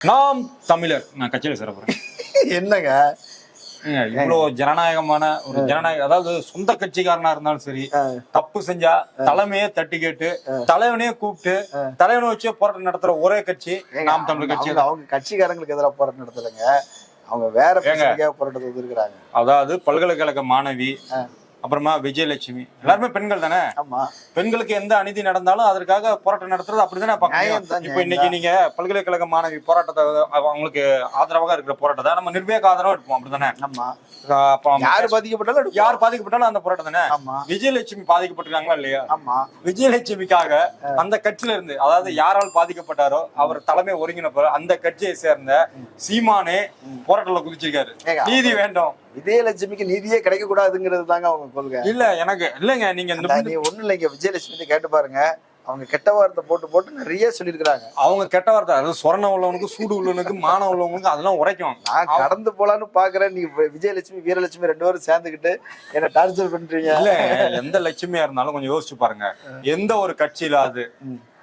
நாம் தமிழர். நான் கட்சியில சேர போறேன். என்னங்க? ஏங்க, இவ்வளவு ஜனநாயகமான ஒரு ஜனநாயக அதாவது சொந்த கட்சிக்காரனா இருந்தாலும் சரி தப்பு செஞ்சா தலைமையே தட்டி கேட்டு தலைவனையே கூப்பிட்டு தலைவனை வச்சே போராட்டம் நடத்துற ஒரே கட்சி நாம் தமிழர் கட்சி அவங்க கட்சிக்காரங்களுக்கு எதிராக போராட்டம் நடத்தலைங்க. அவங்க வேற போராட்டத்தை வந்திருக்கிறாங்க. அதாவது பல்கலைக்கழக மாணவி அப்புறமா விஜயலட்சுமி. எல்லாருமே பெண்கள் தானே? பெண்களுக்கு எந்த அநீதி நடந்தாலும் அதற்காக போராட்டம் நடத்துறது அப்படிதானே. இப்போ இன்னைக்கு நீங்க பல்கலைக்கழக மாணவி போராட்டத்தை அவங்களுக்கு ஆதரவாக இருக்கிற போராட்டத்தை நம்ம நிர்வேக ஆதரவா இருப்போம் அப்படிதானே? யாரு பாதிக்கப்பட்டாலும் எடுப்போம். யார் பாதிக்கப்பட்டாலும் அந்த போராட்டம் தானே? விஜயலட்சுமி பாதிக்கப்பட்டிருக்காங்களா இல்லையா? விஜயலட்சுமிக்காக அந்த கட்சியில இருந்து அதாவது யாரால் பாதிக்கப்பட்டாரோ அவர் தலைமை ஒருங்கினப்ப அந்த கட்சியை சேர்ந்த சீமானே போராட்டத்துல குதிச்சிருக்காரு. நீதி வேண்டும். விஜயலட்சுமிக்கு நீதியே கிடைக்க கூடாதுங்கிறது தாங்க அவங்க கொள்கை. இல்ல எனக்கு இல்லைங்க நீங்க நீ ஒண்ணும் இல்லைங்க விஜயலட்சுமி கேட்டு பாருங்க. அவங்க கெட்ட வார்த்தை போட்டு போட்டு நிறைய சொல்லியிருக்கிறாங்க. அவங்க கெட்ட வார்த்தை அதாவது சொரண உள்ளவனுக்கு சூடு உள்ளவனுக்கு மான உள்ளவனுக்கு அதெல்லாம் உரைக்கும். நான் கடந்து போலான்னு பாக்குறேன். நீ விஜயலட்சுமி வீரலட்சுமி ரெண்டு பேரும் சேர்ந்துக்கிட்டு என்ன டார்ச்சர் பண்றீங்க. இல்ல எந்த லட்சுமியா இருந்தாலும் கொஞ்சம் யோசிச்சு பாருங்க. எந்த ஒரு கட்சியில அது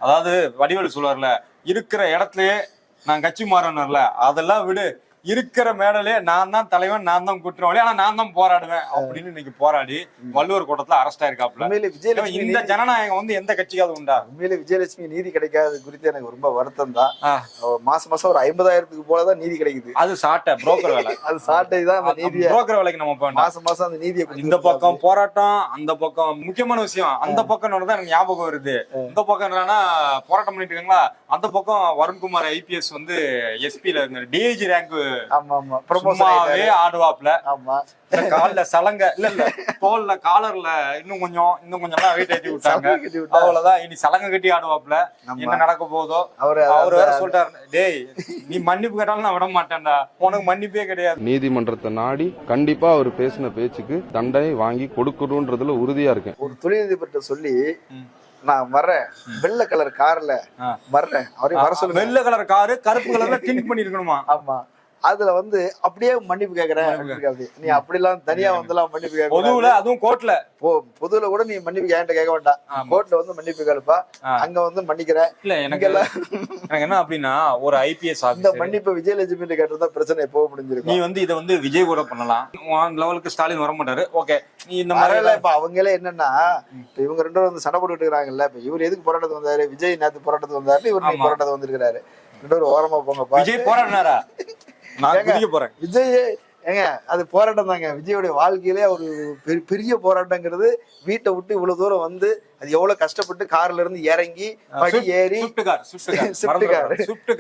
அதாவது வடிவேலு சொல்லுவார்ல இருக்கிற இடத்துலயே நான் கட்சி மாறணும்ல அதெல்லாம் விடு. இருக்கிற மேடலே நான் தான் தலைவன் நான் தான் குற்றவாளி ஆனா நான் தான் போராடுவேன் அப்படின்னு இன்னைக்கு போராடி வள்ளுவர் கூட்டத்துல அரெஸ்ட் ஆயிருக்காப்ல விஜயலட்சுமி இந்த ஜனநாயகம் வந்து எந்த கட்சிக்காவது உண்டா? உண்மையிலே விஜயலட்சுமி நீதி கிடைக்காத குறித்து எனக்கு ரொம்ப வருத்தம் தான். மாசம் மாசம் ஒரு ஐம்பதாயிரத்துக்கு போலதான் நீதி கிடைக்குது. அது சாட்டை புரோக்கர் வேலை. அது சாட்டை தான் நீதியை புரோக்கர் வேலைக்கு நம்ம மாசம் மாசம் அந்த நீதியை இந்த. பக்கம் போராட்டம் அந்த பக்கம் முக்கியமான விஷயம். அந்த பக்கம் தான் எனக்கு ஞாபகம் வருது. இந்த பக்கம் என்னன்னா போராட்டம் பண்ணிட்டு இருக்காங்களா? அந்த பக்கம் வருண்குமார் ஐபிஎஸ் வந்து இருந்த டிஐஜி ரேங்க் ஆமா ஆமா ஆடுவாப்ல. ஆமா. கால்ல சலங்க. இல்ல இல்ல. தோல்ல காலர்ல இன்னும் கொஞ்சம் இன்னும் கொஞ்சம் எல்லாம் வெயிட் ஏத்தி விட்டாங்க. அவ்வளவுதான். இனி சலங்க கட்டி ஆடுவாப்ல. என்ன நடக்க போதோ. அவரு அவர் வேற சொல்லிட்டாரு டேய் நீ மன்னிப்பு கேட்டாலும் நான் விட மாட்டேன்டா. உனக்கு மன்னிப்பே கிடையாது. நீதிமன்றத்தை நாடி கண்டிப்பா அவர் பேசின பேச்சுக்கு தண்டனை வாங்கி கொடுக்கணுன்றதுல உறுதியா இருக்கேன். ஒரு தொழிலதிபர்கிட்ட சொல்லி. நான் வர்றேன். வெள்ளை கலர் கார்ல. வர்றேன். அவரையும் வர சொல்லுங்க. வெள்ளை கலர் காரு கருப்பு கலர்ல டிண்ட் பண்ணிருக்கணுமா? ஆமா. அதுல வந்து அப்படியே மன்னிப்பு கேக்குறேன். அப்படின்னு அப்படி. நீ அப்படிலாம் தனியா வந்துலாம் மன்னிப்பு கேட்க பொதுவுல அதுவும் கோர்ட்ல. பொதுல கூட நீ மன்னிப்பு என்கிட்ட கேட்க வேண்டாம். கோர்ட்ல வந்து மன்னிப்பு கேளுப்பா. அங்க வந்து மன்னிக்கிறேன். இல்ல எனக்கு எனக்கு என்ன அப்படின்னா ஒரு ஐபிஎஸ் இந்த மன்னிப்பு விஜயலட்சுமி கேட்டிருந்தா பிரச்சனை எப்போ நீ முடிஞ்சிருக்கும் வந்து இதை வந்து விஜய் கூட பண்ணலாம். லெவலுக்கு ஸ்டாலின் வர மாட்டாரு. ஓகே. நீ இந்த மாதிரி இப்ப அவங்களே என்னன்னா இப்ப இவங்க ரெண்டு பேரும் வந்து சண்டை போட்டுட்டு இருக்காங்கல்ல இப்ப இவர் எதுக்கு போராட்டத்துக்கு வந்தாரு? விஜய் நேத்து போராட்டத்துக்கு வந்தாரு இவர் நீ. போராட்டத்துக்கு வந்திருக்காரு ரெண்டு பேரும் ஓரமா போங்க விஜய் போராடினாரா? நான் குதிக்க போறேன். விஜய் ஏங்க அது போராட்டம் தாங்க. விஜயோட வாழ்க்கையிலே ஒரு பெரிய- பெரிய போராட்டங்கிறது வீட்டை விட்டு இவ்வளவு தூரம் வந்து அது எவ்வளவு கஷ்டப்பட்டு கார்ல இருந்து இறங்கி படி ஏறி ஸ்விஃப்ட் கார்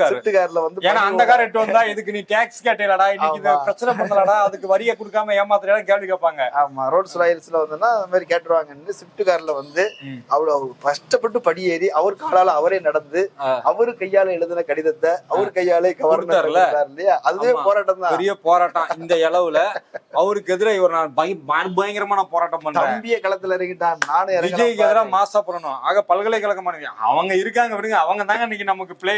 ஸ்விஃப்ட் கார்ல வந்து ஏன்னா அந்த கார் எட்டு வந்தா இதுக்கு நீ டாக்ஸ் கேட்டீங்களடா? இன்னைக்கு. பிரச்சனை பண்ணலடா. அதுக்கு வரியை கொடுக்காம ஏமாத்துறா கேள்வி கேட்பாங்க. ஆமா ரோட்ஸ் ராயல்ஸ்ல வந்துன்னா அந்த மாதிரி கேட்டுருவாங்கன்னு ஸ்விஃப்ட் கார்ல வந்து. அவ்வளவு கஷ்டப்பட்டு படி ஏறி அவர் காலால அவரே நடந்து. அவரு கையால எழுதின கடிதத்தை அவர் கையாலே கவர்னர் இல்லையா அதுவே. போராட்டம் தான். பெரிய போராட்டம் இந்த அளவுல. அவருக்கு எதிராக இவர் நான் பய- பய- பயங்கரமான போராட்டம் பண்றேன். தம்பிய களத்துல இறங்கிட்டான் நானும் விஜய்க்கு எதிராக பாரு. மாசா பண்ணணும் ஆக பல்கலைக்கழக மாணவி அவங்க இருக்காங்க விடுங்க. அவங்க தாங்க இன்னைக்கு நமக்கு பிளே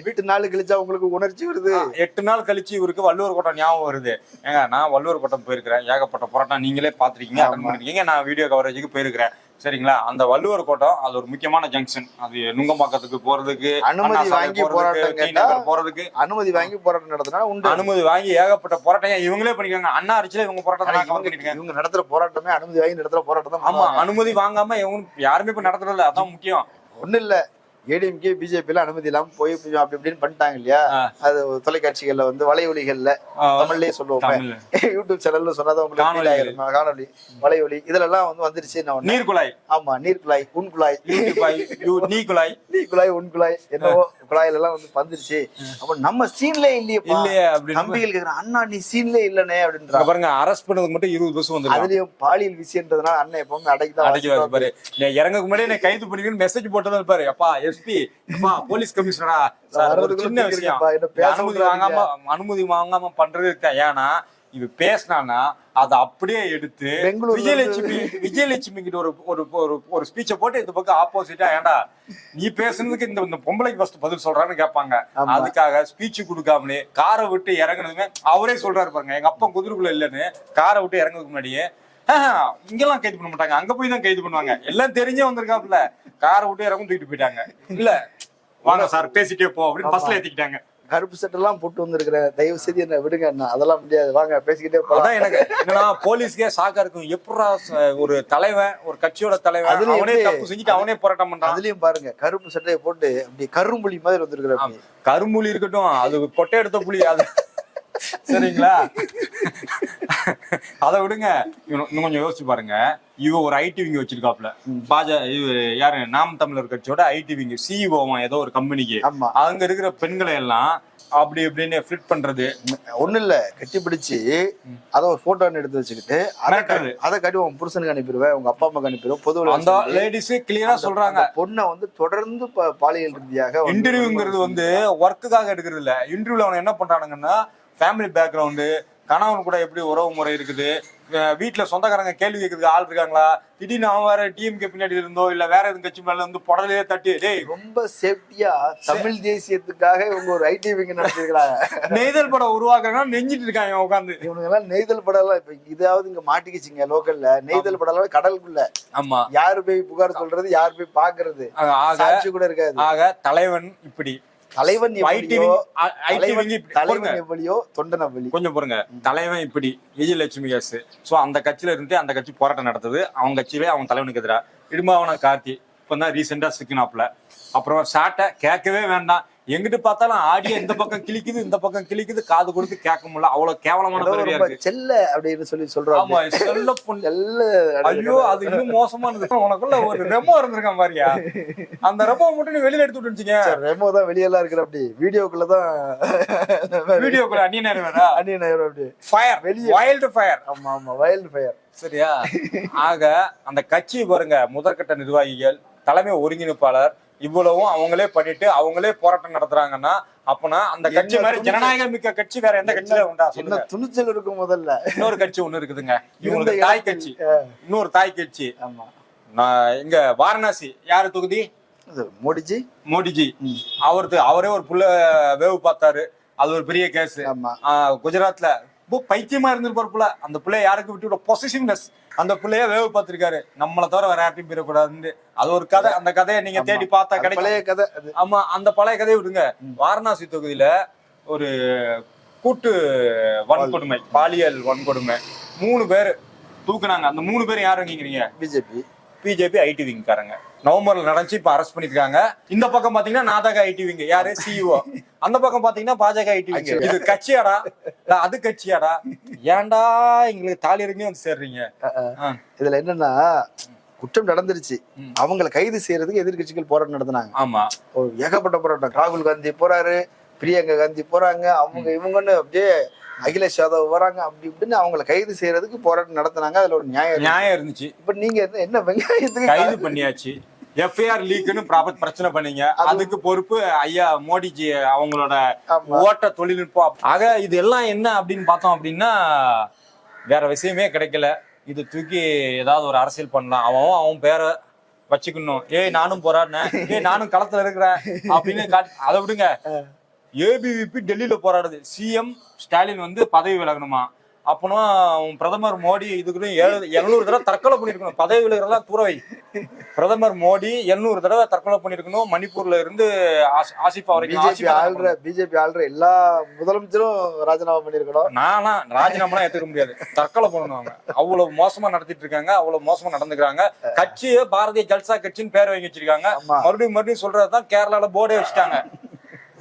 எட்டு நாள் கழிச்சா உங்களுக்கு உணர்ச்சி வருது. எட்டு நாள் கழிச்சு இவருக்கு வள்ளுவர் கோட்டம் ஞாபகம் வருது. ஏங்க நான் வள்ளுவர் கோட்டம் போயிருக்கிறேன். ஏகப்பட்ட போராட்டம். நீங்களே பாத்திருக்கீங்க அட்டன் பண்ணிருக்கீங்க. நான் வீடியோ கவரேஜுக்கு போயிருக்கிறேன். சரிங்களா? அந்த வள்ளுவர் கோட்டம் அது ஒரு முக்கியமான ஜங்ஷன் அது நுங்கம்பாக்கத்துக்கு போறதுக்கு அனுமதி வாங்கி போராட்டம் போறதுக்கு. அனுமதி வாங்கி போராட்டம் நடத்தினா உண்டு. அனுமதி வாங்கி ஏகப்பட்ட போராட்டம் இவங்களே பண்ணிக்காங்க அண்ணா அரிச்சில இவங்க போராட்டம் இவங்க நடத்துற போராட்டமே அனுமதி வாங்கி நடத்துற போராட்டம் ஆமா அனுமதி வாங்காம இவங்க யாருமே இப்ப நடத்துறது அதான் முக்கியம். ஒண்ணு இல்ல ஏடிஎம்கே பிஜேபில அனுமதி இல்லாம போய் அப்படி இப்படின்னு பண்ணிட்டாங்க இல்லையா. அது தொலைக்காட்சிகள்ல வந்து வலையொலிகள்ல தமிழ்லயே சொல்லுவோம். யூடியூப் சேனல்ல சொன்னதான் உங்களுக்கு. காணொளி. வலையொலி இதுல எல்லாம் வந்து வந்துருச்சு நான் நீர் குழாய் ஆமா நீர் குழாய் உன் குழாய் நீ குழாய். நீர் குழாய் உன் குழாய் என்னவோ குழாயில எல்லாம் வந்து வந்துருச்சு அப்ப நம்ம சீன்ல இல்லையே அப்படின்னு. தம்பிகள் கேக்குறான் அண்ணா நீ சீன்ல இல்லனே இங்க அப்படின்றான் பாருங்க அரெஸ்ட் பண்ணதுக்கு மட்டும் இருபது பஸ் வந்து அதுலயும் பாலியல் விஷயம்ன்றதுனால அண்ணன் எப்பவுமே அடக்கிதான் அடைக்குவாரு வாசிப்பாரு. பாரு நீ இறங்கக்கு முன்னாடி என்ன கைது பண்ணிக்கணும் மெசேஜ் போட்டதும் பாரு அப்பா எஸ்பி போலீஸ் கமிஷனரா சின்ன விஷயம். அனுமதி. வாங்காம அனுமதி வாங்காம பண்றது ஏன்னா இது பேசினானா அதை அப்படியே எடுத்து பெங்களூர்ல விஜயலட்சுமி விஜயலட்சுமி கிட்ட ஒரு ஒரு ஒரு ஒரு ஸ்பீச்சை போட்டு இந்த பக்கம் ஆப்போசிட்டா ஏன்டா நீ பேசுனதுக்கு இந்த இந்த பொம்பளைக்கு ஃபர்ஸ்ட் பதில் சொல்றான்னு கேட்பாங்க. அதுக்காக ஸ்பீச் கொடுக்காமலே காரை விட்டு இறங்குனதுமே அவரே சொல்றாரு பாருங்க. எங்க அப்பா குதிரைக்குள்ள இல்லைன்னு காரை விட்டு இறங்குறதுக்கு முன்னாடியே "ஆஹ், இங்கெல்லாம் கைது பண்ண மாட்டாங்க. அங்க போய் தான் கைது பண்ணுவாங்க. எல்லாம் தெரிஞ்சே வந்திருக்காப்ல காரை விட்டு இறங்கும் தூக்கிட்டு போயிட்டாங்க. இல்ல வாங்க சார் பேசிட்டே போ அப்படின்னு பஸ்ல ஏத்திக்கிட்டாங்க. கருப்பு சட்டை எல்லாம் போட்டு வந்திருக்கிறேன் தயவு செய்து என்ன விடுங்க அண்ணா அதெல்லாம் முடியாது. வாங்க பேசிக்கிட்டே போலாம். எனக்கு என்னன்னா போலீஸ்க்கே சாக்கா இருக்கும். எப்படா ஒரு தலைவன் ஒரு கட்சியோட தலைவன் அதுலயும் அவனே தப்பு செஞ்சுட்டு அவனே போராட்டம் பண்றான். அதுலயும் பாருங்க கருப்பு சட்டையை போட்டு அப்படி கரும்புலி மாதிரி வந்திருக்கிறேன் கரும்புலி இருக்கட்டும் அது கொட்டை எடுத்த புலி அது. சரிங்களா? அதை விடுங்க. இன்னும் கொஞ்சம் யோசிச்சு பாருங்க. இவ ஒரு ஐடி விங்க வச்சிருக்காப்ல. பாஜ இவ யாரு? நாம் தமிழர் கட்சியோட ஐடி விங்க சிஇஓவா ஏதோ ஒரு கம்பெனிக்கு. ஆமா. அங்க இருக்கிற பெண்களை எல்லாம் அப்படி இப்படின்னு ஃபிளிட் பண்றது. ஒண்ணு இல்ல. கட்டி பிடிச்சு அத ஒரு போட்டோ எடுத்து வச்சுக்கிட்டு அதை அதை காட்டி உன் புருஷனுக்கு அனுப்பிடுவேன் உங்க அப்பா அம்மாக்கு அனுப்பிடுவேன் பொதுவில் அந்த லேடிஸ் கிளியரா சொல்றாங்க. பொண்ணை வந்து தொடர்ந்து பாலியல் ரீதியாக இன்டர்வியூங்கிறது வந்து ஒர்க்குக்காக எடுக்கிறது இல்ல. இன்டர்வியூல அவன் என்ன பண்றானுங்கன்னா ஃபேமிலி பேக்ரவுண்டு கணவன் கூட எப்படி உறவு முறை இருக்குது? வீட்டுல சொந்தக்காரங்க கேள்வி கேட்கறதுக்கு ஆள் இருக்காங்களா? திடீர்னு அவன் வேற டிஎம்கே பின்னாடி இருந்தோ இல்ல வேற எதுவும் கட்சி மேல இருந்து புடலையே தட்டி டேய் ரொம்ப சேஃப்டியா தமிழ் தேசியத்துக்காக இவங்க ஒரு ஐடி விங்க நடத்திருக்கிறாங்க. நெய்தல் படம் உருவாக்குறாங்க நெஞ்சிட்டு இருக்காங்க உட்காந்து இவனுங்க எல்லாம் நெய்தல் படம் எல்லாம் இப்ப இதாவது இங்க மாட்டிக்கிச்சுங்க லோக்கல்ல. நெய்தல் படம் எல்லாம் கடலுக்குள்ள. ஆமா. யாரு போய் புகார் சொல்றது யாரு போய் பாக்குறது? ஆக கூட இருக்காது. ஆக தலைவன் இப்படி. தலைவன் எப்படியோ தலைவன். எவ்வளியோ தொண்டன் அவ்வளி கொஞ்சம் பாருங்க தலைவன் இப்படி விஜயலட்சுமி கேஸ் சோ அந்த கட்சியில இருந்து அந்த கட்சி போராட்டம் நடத்துது அவங்க கட்சியிலே அவன் தலைவனுக்கு எதிரா. இடுமாவன கார்த்தி இப்போ தான் ரீசெண்டா சிக்கினாப்ல அப்புறம் சாட்டை கேட்கவே வேண்டாம். எங்கிட்டு பார்த்தாலும் ஆடியோ இந்த பக்கம் கிழிக்குது இந்த பக்கம் கிழிக்குது காது கொடுத்து கேட்க முடியல. அவ்வளவு கேவலமான பிறவியா இருக்கு. செல்ல அப்படின்னு சொல்லி சொல்றாங்க. ஆமா செல்ல பொண்ணு செல்ல ஐயோ அது இன்னும் மோசமானது உனக்குள்ள ஒரு ரெமோ இருந்திருக்கான் பாரியா? அந்த ரெமோ மட்டும் நீ வெளியில எடுத்து விட்டுருச்சிங்க ரெமோ தான் வெளியெல்லாம் இருக்கிற அப்படி. வீடியோக்குள்ளதான் வீடியோக்குள்ள அந்நிய நேரம் வேறா? அந்நியன் ஆயிரும் அப்படி. ஃபயர் வெளிய- வைல்டு ஃபயர் ஆமா ஆமா வைல்ட் ஃபயர் சரியா? ஆக அந்த கட்சி பாருங்க முதற்கட்ட நிர்வாகிகள் தலைமை ஒருங்கிணைப்பாளர் இவ்வளவும் அவங்களே பண்ணிட்டு அவங்களே போராட்டம் நடத்துறாங்கன்னா அப்பனா அந்த கட்சி மாதிரி? ஜனநாயக மிக்க கட்சி வேற எந்த கட்சியில உண்டா? என்ன துணிச்சல் இருக்கும் முதல்ல? இன்னொரு கட்சி ஒண்ணு இருக்குதுங்க. இவங்களுக்கு தாய் கட்சி. இன்னொரு தாய் கட்சி. ஆமா. நான் இங்க வாரணாசி யாரு தொகுதி? மோடிஜி? மோடிஜி. அவருக்கு அவரே ஒரு புள்ள வேவு பார்த்தாரு. அது ஒரு பெரிய கேஸ். ஆமா. குஜராத்ல பைத்தியமா இருந்திருப்பார் புள்ள அந்த பிள்ளைய யாருக்கு விட்டு பொசிசிவ்னஸ் அந்த பிள்ளைய வேவு பார்த்திருக்காரு. நம்மள தவிர வேற யார்ட்டையும் போயிடக்கூடாதுன்னு அது ஒரு கதை. அந்த கதையை நீங்க. தேடி பார்த்தா கிடைக்கும். பழைய கதை அது. ஆமா அந்த பழைய கதையை விடுங்க. வாரணாசி தொகுதியில ஒரு கூட்டு வன்கொடுமை பாலியல். வன்கொடுமை. மூணு பேர் தூக்குனாங்க. அந்த மூணு பேர் யாருங்கிறீங்க பிஜேபி. பிஜேபி ஐடி விங்காரங்க. நவம்பர்ல நடந்துச்சு இப்ப அரெஸ்ட் பண்ணிருக்காங்க. இந்த பக்கம் பாத்தீங்கன்னா நாதக ஐடி விங் யாரு? சிஇஓ அந்த பக்கம் பாத்தீங்கன்னா பாஜக ஐடி விங் இது கட்சியாடா? அது கட்சியாடா? ஏன்டா எங்களுக்கு தாலி இறங்கி வந்து சேர்றீங்க? இதுல என்னன்னா குற்றம் நடந்துருச்சு. அவங்கள கைது செய்யறதுக்கு எதிர்க்கட்சிகள் போராட்டம் நடத்தினாங்க. ஆமா. ஏகப்பட்ட போராட்டம். ராகுல் காந்தி போறாரு பிரியங்கா காந்தி போறாங்க. அவங்க இவங்கன்னு அப்படியே அகிலேஷ் யாதவ் வராங்க அப்படி இப்படின்னு அவங்கள கைது செய்யறதுக்கு போராட்டம் நடத்தினாங்க. அதுல ஒரு நியாயம். நியாயம் இருந்துச்சு. இப்ப நீங்க என்ன- வெங்காயத்துக்கு கைது பண்ணியாச்சு. எஃப்ஐஆர் லீக்குன்னு ப்ராப்பர் பிரச்சனை பண்ணீங்க. அதுக்கு பொறுப்பு ஐயா மோடிஜி அவங்களோட. ஓட்ட தொழில்நுட்பம். ஆக இது எல்லாம் என்ன அப்படின்னு பார்த்தோம் அப்படின்னா வேற விஷயமே கிடைக்கல. இது தூக்கி ஏதாவது ஒரு அரசியல் பண்ணலாம். அவன் அவன் பேரை வச்சுக்கணும். ஏய் நானும் போராடினேன். ஏய் நானும் களத்துல இருக்கிறேன். அப்படின்னு அதை விடுங்க. ஏபிவிபி டெல்லியில போராடுது. சிஎம் ஸ்டாலின் வந்து பதவி விலகணுமா? அப்பனா பிரதமர் மோடி இதுக்கு எழுநூறு தடவை தற்கொலை பண்ணிருக்கணும். பதவி விலகிறதெல்லாம் தூரவை பிரதமர் மோடி எழுநூறு தடவை தற்கொலை பண்ணிருக்கணும். மணிப்பூர்ல இருந்து ஆசிஃபா வரைக்கும் பிஜேபி ஆள்ற பிஜேபி ஆள்ற எல்லா முதலமைச்சரும் ராஜினாமா பண்ணிருக்கணும். நானா ராஜினாமா ஏத்துக்க முடியாது. தற்கொலை பண்ணணும் அவங்க. அவ்வளவு மோசமா நடத்திட்டு இருக்காங்க. அவ்வளவு மோசமா நடந்துக்கிறாங்க. கட்சியே பாரதிய ஜல்சா கட்சின்னு பேர் வாங்கி வச்சிருக்காங்க. மறுபடியும் மறுபடியும் சொல்றதுதான் கேரளால போர்டே வச்சுட்டாங்க.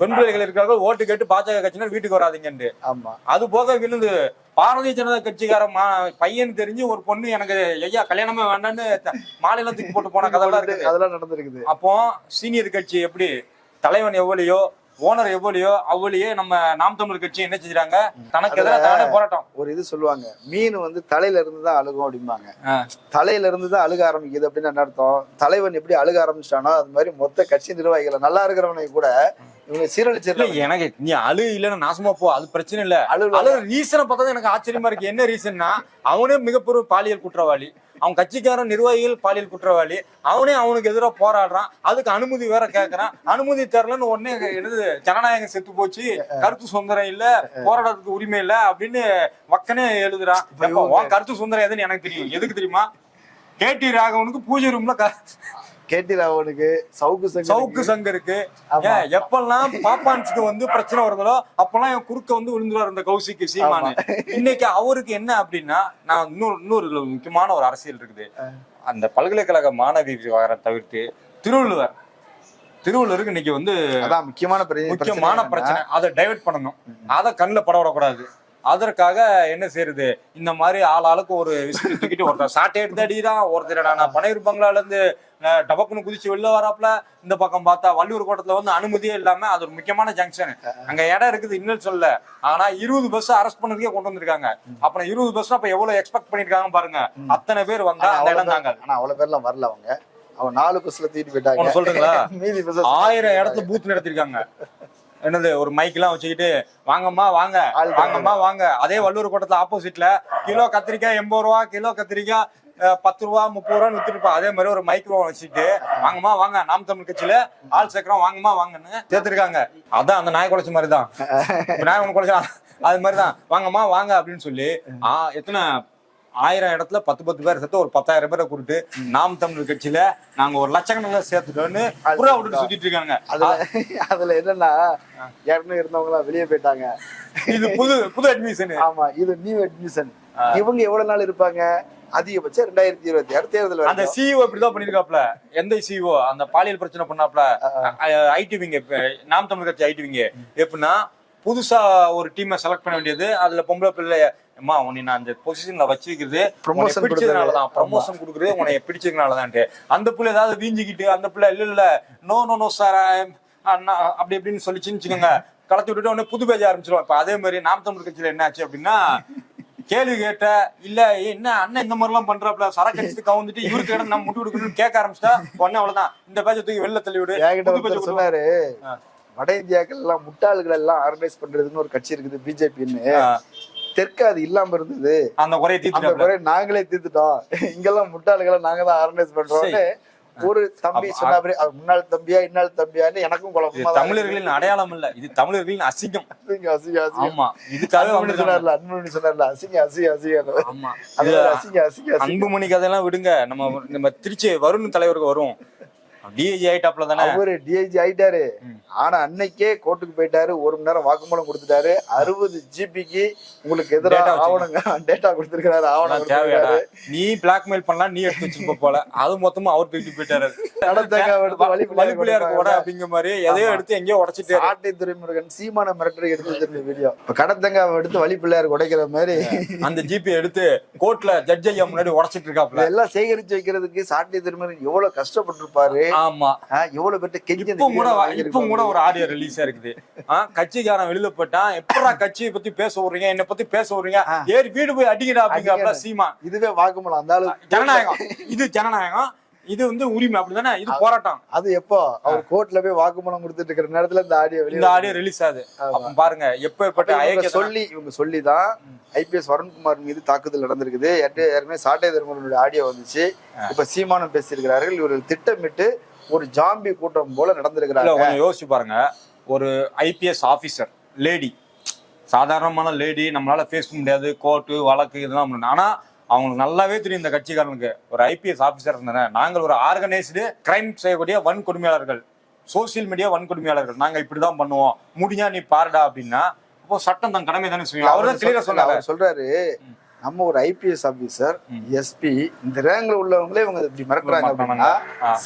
பெண் பிள்ளைகள் இருக்காங்க ஓட்டு கேட்டு பாஜக கட்சியினர் வீட்டுக்கு வராதீங்கன்னு ஆமா. அது போக விழுந்து பாரதிய ஜனதா கட்சிக்கார மா பையன் தெரிஞ்சு ஒரு பொண்ணு எனக்கு ஐயா கல்யாணமே வேண்டான்னு த- மாலையெல்லாம் தூக்கி போட்டு போன இருக்குது. அதெல்லாம் நடந்திருக்குது. அப்போ சீனியர் கட்சி எப்படி தலைவன் எவ்வளியோ ஓனர் எவ்வளியோ அவ்வளியே நம்ம நாம் தமிழர் கட்சி என்ன செஞ்சுறாங்க தனக்கு எதிராக போராட்டம். ஒரு இது சொல்லுவாங்க மீன் வந்து தலையில இருந்து தான் அழுகும் அப்படிம்பாங்க. தலையில இருந்து தான் அழுக ஆரம்பிக்குது அப்படின்னு என்ன அர்த்தம்? தலைவன் எப்படி அழுக ஆரம்பிச்சிட்டானோ அது மாதிரி மொத்த கட்சி நிர்வாகிகளை நல்லா இருக்கிறவனை கூட இவங்க இல்ல சீரழிச்சிருக்காங்க எனக்கு நீ அழு இல்லைன்னா நாசமா போ அது பிரச்சனை இல்ல. அழுவ அழு ரீசனை பார்த்தா எனக்கு ஆச்சரியமா இருக்கு. என்ன ரீசன்னா அவனே மிகப்பெரிய பாலியல் குற்றவாளி. அவன் கட்சிக்காரன் நிர்வாகிகள் பாலியல் குற்றவாளி. அவனே அவனுக்கு எதிராக போராடுறான். அதுக்கு அனுமதி வேற கேட்கறான் அனுமதி தரலன்னு உடனே என்னது ஜனநாயகம் செத்து போச்சு. கருத்து சுதந்திரம் இல்ல. போராடுறதுக்கு உரிமை இல்ல அப்படின்னு மக்கனே எழுதுறான். உன் கருத்து சுதந்திரம் எதுன்னு எனக்கு தெரியும். எதுக்கு தெரியுமா? கேடி ராகவனுக்கு பூஜை ரூம்ல கேடி ராவனுக்கு சவுக்கு சவுக்கு சங்கு இருக்கு ஆமா. ஏன் எப்பெல்லாம் பாப்பான்ஸ்க்கு வந்து பிரச்சனை வருதோ அப்பெல்லாம் என் குறுக்க வந்து விழுந்துருவார் இந்த கௌசிக்கு சீமானு. இன்னைக்கு அவருக்கு என்ன அப்படின்னா நான் இன்னொரு இன்னொரு முக்கியமான ஒரு அரசியல் இருக்குது. அந்த பல்கலைக்கழக மாணவி விவகாரம் தவிர்த்து திருவள்ளுவர் திருவள்ளுவருக்கு இன்னைக்கு வந்து அதான் முக்கியமான பிரச்சனை முக்கியமான பிரச்சனை அதை டைவர்ட் பண்ணணும். அதை கண்ணில் பட விடக்கூடாது. அதற்காக என்ன செய்யறது? இந்த மாதிரி ஆள் ஆளுக்கு ஒரு விஷயத்தை தூக்கிட்டு ஒருத்தர் சாட்டை எடுத்து அடிக்கிறான் ஒருத்தர் நான் பனையூர் பங்களால இருந்து டபக்குன்னு குதிச்சு வெளில வராப்ல இந்த பக்கம் பார்த்தா வள்ளியூர் கோட்டத்துல வந்து அனுமதியே இல்லாம அது ஒரு முக்கியமான ஜங்ஷன் அங்க இடம் இருக்குது இன்னும் சொல்ல ஆனா இருபது பஸ் அரெஸ்ட் பண்ணதுக்கே கொண்டு வந்திருக்காங்க. அப்புறம் இருபது பஸ் அப்ப எவ்வளவு எக்ஸ்பெக்ட் பண்ணிருக்காங்க பாருங்க. அத்தனை பேர் வந்தா அந்த இடம் தாங்க பேர்- ஆனா அவ்வளவு பேர்லாம் வரல அவங்க. அவன் நாலு பஸ்ல தூக்கிட்டு போயிட்டாங்க. சொல்றீங்களா? மீதி பஸ் ஆயிரம் இடத்துல பூத் நடத்திருக்காங்க. என்னது ஒரு மைக் எல்லாம் வச்சுக்கிட்டு வாங்கம்மா வாங்க வாங்கம்மா வாங்க. அதே வள்ளூர் கோட்டத்துல ஆப்போசிட்ல கிலோ கத்திரிக்காய் எண்பது ரூபா கிலோ கத்திரிக்காய் பத்து ரூபா முப்பது ரூபான்னு வித்துருப்பா அதே மாதிரி ஒரு மைக்ரோ வச்சுட்டு வாங்கம்மா வாங்க. நாம் தமிழ் கட்சியில ஆள் சேர்க்கிறோம். வாங்கம்மா வாங்கன்னு சேர்த்திருக்காங்க. அதான் அந்த நாய் குலைச்ச மாதிரி தான் நாய் ஒண்ணு குலைச்சா அது மாதிரி தான் வாங்கம்மா வாங்க. அப்படின்னு சொல்லி எத்தனை ஆயிரம் இடத்துல பத்து பத்து பேர் சேர்த்து ஒரு பத்தாயிரம் பேரை கூப்பிட்டு நாம் தமிழர் கட்சியில நாங்க ஒரு லட்சக்கணக்கில் சேர்த்துட்டோன்னு புறா விட்டுட்டு சுத்திட்டு இருக்காங்க அதுல அதுல என்னன்னா ஏற்கனவே இருந்தவங்க வெளியே போயிட்டாங்க. இது புது புது அட்மிஷன் ஆமா இது நியூ அட்மிஷன் இவங்க எவ்வளவு நாள் இருப்பாங்க? அதிகபட்சம் ரெண்டாயிரத்தி இருபத்தி ஆறு தேர்தல் அந்த. சிஇஓ இப்படிதான் பண்ணிருக்காப்ல எந்த சிஇஓ அந்த பாலியல் பிரச்சனை பண்ணாப்ல. ஐடி விங்க நாம் தமிழ் கட்சி ஐடி விங்க எப்படின்னா புதுசா ஒரு டீமை செலக்ட் பண்ண வேண்டியது அதுல பொம்பளை பிள்ளை அம்மா உன்னை நான் அந்த பொசிஷன்ல வச்சிருக்கிறது உன்னை பிடிச்சதுனாலதான். ப்ரமோஷன் கொடுக்குறது உன்னை பிடிச்சதுனாலதான்ட்டு. அந்த பிள்ளை ஏதாவது வீஞ்சிக்கிட்டு அந்த பிள்ளை இல்ல இல்ல நோ நோ நோ சார் அண்ணா அப்படி இப்படின்னு சொல்லிச்சுன்னு வச்சுக்கோங்க. கலத்தி விட்டுட்டு உடனே புது பேஜ் ஆரம்பிச்சிருவோம். இப்ப அதே மாதிரி நாம் தமிழ் கட்சியில என்ன ஆச்சு அப்படின்னா கேள்வி கேட்ட இல்ல என்ன அண்ணன் இந்த மாதிரி எல்லாம் பண்றாப்ல? சரக்கு அடிச்சுட்டு கவுந்துட்டு இவருக்கு இடம் நம்ம முட்டு கொடுக்கணும்னு கேட்க ஆரம்பிச்சிட்டா உடனே அவ்வளவுதான். இந்த பேஜை தூக்கி வெளில தள்ளி விடு. சொன்னாரு. வட இந்தியாக்கள் எல்லாம் முட்டாள்கள் எல்லாம் ஆர்கனைஸ் பண்றதுன்னு ஒரு கட்சி இருக்குது பிஜேபின்னு. தெற்கு அது இல்லாம இருந்தது. அந்த குறையை குறை நாங்களே தீர்த்துட்டோம். இங்கெல்லாம் முட்டாள்களை நாங்க தான் ஆர்கனைஸ் பண்றோம்னு ஒரு தம்பி சொன்னாரு அது முன்னாள் தம்பியா இன்னாள் தம்பியான்னு எனக்கும் குழப்பமா தமிழர்களின் அடையாளம் இல்ல. இது தமிழர்களின் அசிங்கம். அசிங்க ஆமா. இதுக்காக வந்து சொன்னார்ல அன்புமணி சொன்னார்ல அசிங்க அசிங்க அசிங்க ஆமா. அசிங்க அசிங்க அன்புமணி கதையெல்லாம் விடுங்க. நம்ம நம்ம திருச்சி வருண் தலைவருக்கு வரும். டிஐஜி ஆயிட்டாப்ல தானே? அவரு டிஐஜி ஆயிட்டாரு. ஆனா அன்னைக்கே கோர்ட்டுக்கு போயிட்டாரு. ஒரு மணி நேரம் வாக்குமூலம் கொடுத்துட்டாரு. அறுபது ஜிபிக்கு உங்களுக்கு எதிராக. ஆவணங்க டேட்டா கொடுத்திருக்கிறாரு ஆவணம் கொடுத்திருக்காரு நீ பிளாக்மெயில் பண்ணலாம் நீ எடுத்து வச்சிருப்ப போல. அது மொத்தமா அவர் தூக்கிட்டு போயிட்டாரு. வலிப்புலியா இருக்க கூட அப்படிங்கிற மாதிரி எதையோ. எடுத்து எங்கேயோ உடைச்சிட்டு ஆட்டை துறைமுருகன் சீமான மிரட்டரை எடுத்து வச்சிருந்த வீடியோ இப்ப கடத்தங்காய் எடுத்து வழி பிள்ளையார் உடைக்கிற மாதிரி. அந்த ஜிபி எடுத்து கோர்ட்ல ஜட்ஜ் ஐயா முன்னாடி உடைச்சிட்டு இருக்காப்ல. இதெல்லாம் சேகரிச்சு வைக்கிறதுக்கு சாட்டை துறைமுருகன் எவ்வளவு கஷ்டப்பட்டிருப்பாரு. ஆமா. எவ்வளவு பேர்ட்ட கெஞ்சி இப்போ கூட. இப்போ கூட ஒரு ஆடியோ ரிலீஸ் இருக்குது. கட்சிக்காரன் வெளியில போட்டான் எப்படா கட்சியை பத்தி பேச விடுறீங்க என்ன பத்தி பேச விடுறீங்க. ஏறி வீடு போய் அப்படிங்கிறப்ப. சீமா இதுவே வாக்குமூலம் அந்த ஜனநாயகம். இது ஜனநாயகம். இது வந்து உரிமை அப்படிதானே? இது போராட்டம். அது எப்போ? அவர் கோர்ட்ல போய் வாக்குமூலம் கொடுத்துட்டு இருக்கிற நேரத்துல இந்த ஆடியோ இந்த ஆடியோ ரிலீஸ் ஆகுது. பாருங்க ஐக்கிய சொல்லி இவங்க சொல்லிதான் ஐபிஎஸ் வருண்குமார் மீது தாக்குதல் நடந்திருக்குது. ஏற்கனவே சாட்டை தர்மனுடைய ஆடியோ வந்துச்சு. இப்ப சீமானம் பேசியிருக்கிறார்கள். இவர்கள் திட்டமிட்டு ஒரு ஜாம்பி கூட்டம் போல நடந்திருக்கிறாங்க. கொஞ்சம் யோசிச்சு பாருங்க. ஒரு ஐபிஎஸ் ஆபீசர் லேடி சாதாரணமான லேடி நம்மளால பேச முடியாது. கோர்ட்டு வழக்கு இதெல்லாம். ஆனா அவங்களுக்கு நல்லாவே தெரியும் இந்த கட்சிக்காரனுக்கு. ஒரு ஐபிஎஸ் ஆபீசர் இருந்தானே நாங்கள் ஒரு ஆர்கனைஸ்டு கிரைம் செய்யக்கூடிய வன்கொடுமையாளர்கள். Social media வன்கொடுமையாளர்கள். நாங்க இப்படிதான் பண்ணுவோம். முடிஞ்சா நீ பாருடா அப்படின்னா அப்போ சட்டம் தன் கடமை தானே செய்யும் அவர் தான் சொல்றாரு நம்ம ஒரு ஐபிஎஸ் ஆபீசர் எஸ்பி இந்த ரேங்க்ல உள்ளவங்களே இவங்க இப்படி மிரட்டுறாங்க அப்படின்னா.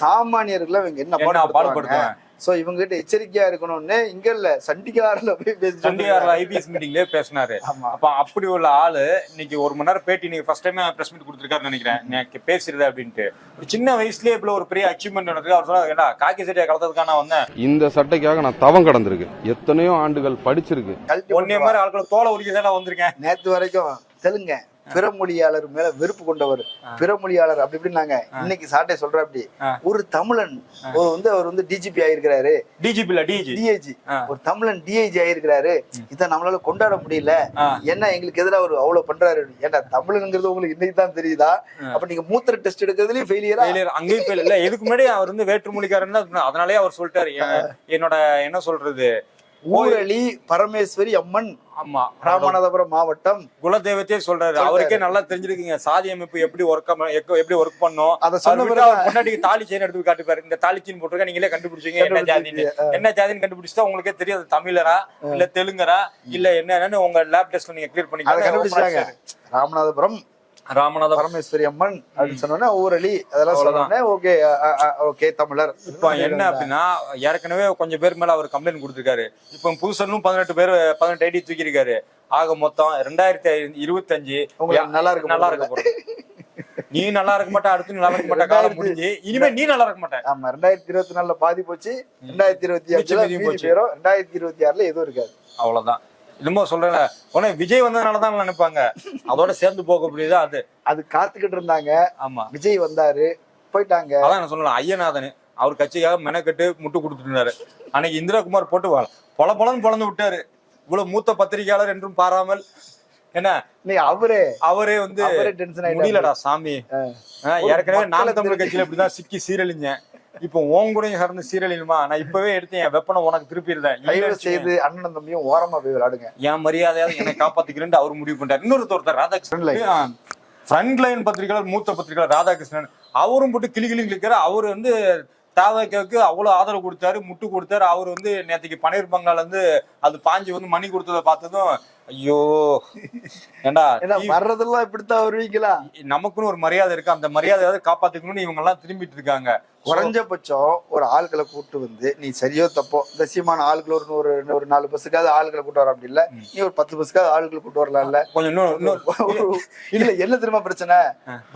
சாமானியர்களை இவங்க என்ன பாடுபடுத்துவேன் சோ இவங்க கிட்ட எச்சரிக்கையா இருக்கணும்னு இங்க இல்ல சண்டிகார்ல போய் பேசிட்டு சண்டிகார்ல ஐபிஎஸ் மீட்டிங்லயே பேசினாரு. அப்ப அப்படி உள்ள ஆளு இன்னைக்கு ஒரு மணி நேரம் பேட்டி நீங்க ஃபர்ஸ்ட் டைம் பிரஸ் மீட் கொடுத்துருக்காருன்னு நினைக்கிறேன். எனக்கு பேசுறது அப்படின்ட்டு. ஒரு சின்ன வயசுலயே இப்படி ஒரு பெரிய அச்சீவ்மெண்ட் நடக்குது. அவர் சொன்னார் ஏடா காக்கி சட்டையை கலத்ததுக்காக நான் வந்தேன். இந்த சட்டைக்காக நான் தவம் கடந்திருக்கு. எத்தனையோ ஆண்டுகள் படிச்சிருக்கு. ஒன்னே மாதிரி ஆட்களை தோலை உரிக்க தான் வந்திருக்கேன். நேத்து வரைக்கும் தெலுங்க. பிறமொழியாளர் மேல வெறுப்பு கொண்டவர். பிறமொழியாளர் அப்படி இப்படின்னாங்க இன்னைக்கு சாட்டை சொல்ற அப்படி. ஒரு தமிழன் ஒரு வந்து அவர் வந்து டிஜிபி ஆயிருக்கிறாரு. டிஜிபி இல்ல டிஜி டிஐஜி. ஒரு தமிழன் டிஐஜி ஆயிருக்கிறாரு. இத நம்மளால கொண்டாட முடியல. என்ன எங்களுக்கு எதிராக அவர் அவ்வளவு பண்றாரு? ஏன்டா தமிழனுங்கிறது உங்களுக்கு இன்னைக்கு தான் தெரியுதா? அப்ப நீங்க மூத்திர டெஸ்ட் எடுக்கிறதுலயும் ஃபெயிலியரா ஃபெயிலியர் அங்கேயும் இல்ல இதுக்கு முன்னாடி அவர் வந்து வேற்றுமொழிக்காரன் தான் அதனாலே அவர் சொல்லிட்டாரு. என்- என்னோட என்ன சொல்றது? ஊரளி பரமேஸ்வரி அம்மன் ஆமா. ராமநாதபுரம் மாவட்டம். குலதெய்வத்தையே சொல்றாரு. அவருக்கே நல்லா தெரிஞ்சிருக்குங்க. சாதி அமைப்பு எப்படி ஒர்க் எப்படி ஒர்க் பண்ணும் அத சொன்ன முன்னாடி தாலி செயின் எடுத்து காட்டுப்பாரு. இந்த தாலி செயின் போட்டிருக்க? நீங்களே கண்டுபிடிச்சீங்க. என்ன ஜாதின்னு. என்ன ஜாதின்னு கண்டுபிடிச்சா உங்களுக்கே தெரியும். அது தமிழரா இல்ல தெலுங்கரா? இல்ல என்னன்னு உங்க லேப் டெஸ்ட்ல நீங்க கிளியர் கண்டுபிடிச்சாங்க பண்ணிக்கலாம் ராமநாதபுரம் ராமநாதபுரம். பரமேஸ்வரி அம்மன் அப்படின்னு சொன்னோன்னே ஊரளி அதெல்லாம். சொன்னோடனே ஓகே ஓகே தமிழர். இப்போ என்ன அப்படின்னா ஏற்கனவே கொஞ்சம் பேர் மேல அவர் கம்ப்ளைண்ட் கொடுத்திருக்காரு. இப்போ புதுசனும் பதினெட்டு பேர் பதினெட்டு ஐடி தூக்கியிருக்காரு. ஆக மொத்தம் ரெண்டாயிரத்தி இருபத்தஞ்சு. நல்லா இருக்கு நல்லா இருக்க நீ நல்லா இருக்க மாட்டா அடுத்து நல்லா இருக்க மாட்டா காலம் முடிஞ்சு. இனிமே நீ நல்லா இருக்க மாட்ட. ஆமா ரெண்டாயிரத்தி இருபத்தி நாலுல பாதி போச்சு ரெண்டாயிரத்தி இருபத்தி அஞ்சுல போச்சு. ரெண்டாயிரத்தி இருபத்தி ஆறுல எதுவும் இருக்காது. அவ்வளவுதான். என்னமோ சொல்றேன் உடனே விஜய் வந்ததுனால தான் நினைப்பாங்க. அதோட சேர்ந்து போக முடியுதா? அது. அது காத்துக்கிட்டு இருந்தாங்க. ஆமா. விஜய் வந்தாரு. போயிட்டாங்க. அதான் நான் சொல்லலாம் ஐயநாதன். அவர் கட்சிக்காக மெனக்கட்டு முட்டு கொடுத்துட்டு இருந்தாரு அன்னைக்கு இந்திரகுமார் போட்டு பொல பொலன்னு பொழந்து விட்டாரு. இவ்வளவு மூத்த பத்திரிகையாளர் என்றும் பாராமல். என்ன? நீ அவரே. அவரே வந்து டென்ஷன் முடியலடா சாமி. ஏற்கனவே நான் தமிழ் கட்சியில இப்படிதான் சிக்கி சீரழிஞ்சேன். இப்போ உன் கூட சார்ந்து சீரழியுமா நான் இப்பவே எடுத்து என் வெப்பனை உனக்கு திருப்பிடுறேன் தயவு செய்து அண்ணன் தம்பியும் ஓரமா போய் விளையாடுங்க. என் மரியாதையாவது என்னை காப்பாத்திக்கிறேன்னு அவர் முடிவு பண்ணிட்டார். இன்னொருத்தர். ராதாகிருஷ்ணன். ஃப்ரண்ட் லைன் பத்திரிகையாளர் மூத்த பத்திரிகையாளர் ராதாகிருஷ்ணன். அவரும் போட்டு கிளி கிளி கிளிக்கிற அவர் வந்து தாவக்காவுக்கு அவ்வளவு ஆதரவு கொடுத்தாரு முட்டு கொடுத்தாரு. அவர் வந்து நேற்றுக்கு பன்னீர் பங்கால இருந்து அது பாஞ்சு வந்து மணி கொடுத்ததை பார்த்ததும் ஐயோ. ஏண்டா வர்றதெல்லாம் இப்படித்தான் வருவீங்களா? நமக்குன்னு ஒரு மரியாதை இருக்கு. அந்த மரியாதையாவது காப்பாத்திக்கணும்னு இவங்க எல்லாம் திரும்பிட்டு இருக்காங்க குறைஞ்சபட்சம் ஒரு ஆட்களை கூட்டு வந்து நீ சரியோ தப்போ இந்த சீமான ஆட்கள் ஒரு நூறு ஒரு நாலு பஸ்ஸுக்காவது ஆட்களை கூட்டு வர அப்படி இல்ல நீ ஒரு பத்து பஸ்ஸுக்காவது ஆட்களை கூட்டு வரலாம்ல. கொஞ்சம் இல்ல என்ன தெரியுமா பிரச்சனை?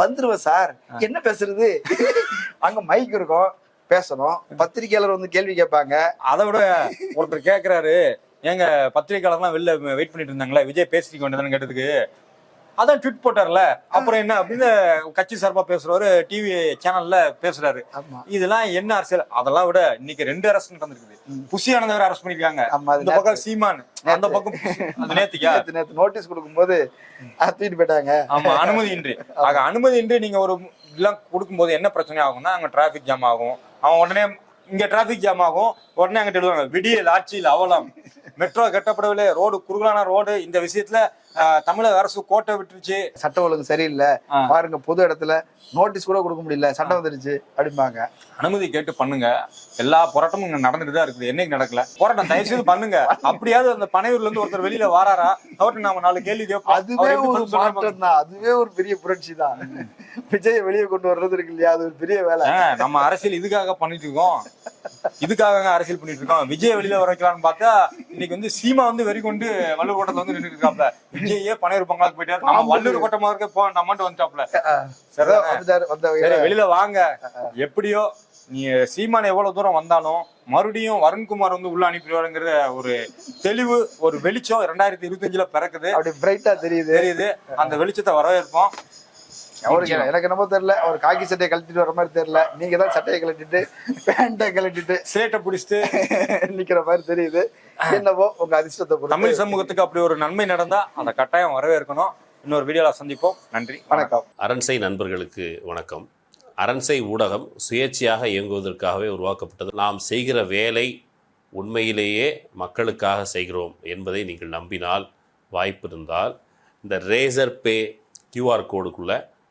வந்துருவேன் சார். என்ன பேசுறது? அங்க மைக் இருக்கும். பேசணும். பத்திரிக்கையாளர் வந்து கேள்வி கேட்பாங்க. அதை விட ஒருத்தர் கேக்குறாரு. ஏங்க பத்திரிகையாளர்லாம் வெளில வெயிட் பண்ணிட்டு இருந்தாங்களே விஜய் பேசிக்க வேண்டியதுன்னு கேட்டதுக்கு? அதான் ட்விட் போட்டார்ல. அப்புறம் என்ன அப்படின்னு கட்சி சார்பா பேசுறவரு டிவி சேனல்ல பேசுறாரு. இதெல்லாம் என்ன அரசியல்? அதெல்லாம் விட இன்னைக்கு ரெண்டு அரசு நடந்திருக்குது. புசி ஆனந்தவர் அரெஸ்ட் பண்ணிருக்காங்க. இந்த பக்கம் சீமான் அந்த பக்கம் நேத்திக்கா? நேத்து நேத்து நோட்டீஸ் கொடுக்கும்போது தூக்கிட்டு போயிட்டாங்க. ஆமா அனுமதி இன்றி ஆக அனுமதி இன்றி நீங்க ஒரு இதெல்லாம் கொடுக்கும்போது என்ன பிரச்சனை ஆகும்னா அங்க டிராபிக் ஜாம் ஆகும். அவன் உடனே இங்க டிராபிக் ஜாம் ஆகும். உடனே அங்கிட்டு எழுதுவாங்க விடியல் ஆட்சியில் அவலம். மெட்ரோ கட்டப்படவில்லை ரோடு குறுகலான ரோடு. இந்த விஷயத்துல தமிழக அரசு கோட்டை விட்டுருச்சு. சட்டம் ஒழுங்கு சரியில்லை. பாருங்க பொது இடத்துல நோட்டீஸ் கூட கொடுக்க முடியல. சட்டம் வந்துருச்சு அப்படிம்பாங்க. அனுமதி கேட்டு பண்ணுங்க. எல்லா போராட்டமும் இங்க நடந்துட்டு தான் இருக்குது. என்னைக்கு நடக்கல? போராட்டம் தயவு செய்து பண்ணுங்க அப்படியாவது அந்த பனையூர்ல இருந்து ஒருத்தர் வெளியில வாராரா? அவர்கிட்ட நாம நாலு கேள்வி கேட்போம். அதுவே ஒரு. மாற்றம் தான். அதுவே ஒரு பெரிய புரட்சி தான். விஜயை வெளியே கொண்டு வர்றது இருக்கு இல்லையா? அது ஒரு பெரிய வேலை. நம்ம அரசியல் இதுக்காக பண்ணிட்டு இருக்கோம். இதுக்காக அரசியல் பண்ணிட்டு இருக்கோம் விஜய் வெளியில வர வைக்கலாம்னு பார்த்தா இன்னைக்கு வந்து சீமா வந்து வெறி கொண்டு வள்ளுவர் கோட்டத்துல வந்து நின்றுட்டு இருக்காப்ல. விஜயே பனையூர் பங்களாக்கு போயிட்டாரு. நம்ம வள்ளுவர் கோட்டமா இருக்க போ நம்மட்டு வந்துட்டாப்ல சரி, வெளியில வாங்க. எப்படியோ நீ சீமான் எவ்வளவு தூரம் வந்தாலும் மறுபடியும் வருண்குமார் வந்து உள்ள அனுப்பிடுவாருங்கிற ஒரு தெளிவு ஒரு வெளிச்சம் ரெண்டாயிரத்தி இருபத்தஞ்சுல பிறக்குது. அப்படி பிரைட்டா தெரியுது. தெரியுது. அந்த வெளிச்சத்தை வரவேற்போம். அவருக்கு எனக்கு என்னமோ தெரியல. அவர் காக்கி சட்டையை கழட்டிட்டு வர மாதிரி தெரியல. நீங்க தான் சட்டையை கழட்டிட்டு பேண்ட்டை கழட்டிட்டு சேட்டை பிடிச்சிட்டு. நிக்கிற மாதிரி தெரியுது. என்னவோ உங்க அதிர்ஷ்டத்தை. தமிழ் சமூகத்துக்கு அப்படி ஒரு நன்மை நடந்தா அதை கட்டாயம் வரவேற்கணும். இன்னொரு வீடியோல சந்திப்போம். நன்றி. வணக்கம். அரண்சை நண்பர்களுக்கு வணக்கம். அரண்சை ஊடகம் சுயேட்சையாக இயங்குவதற்காகவே உருவாக்கப்பட்டது. நாம் செய்கிற வேலை உண்மையிலேயே மக்களுக்காக செய்கிறோம் என்பதை நீங்கள் நம்பினால் வாய்ப்பு இருந்தால் இந்த ரேசர் பே கியூஆர் கோடுக்குள்ளே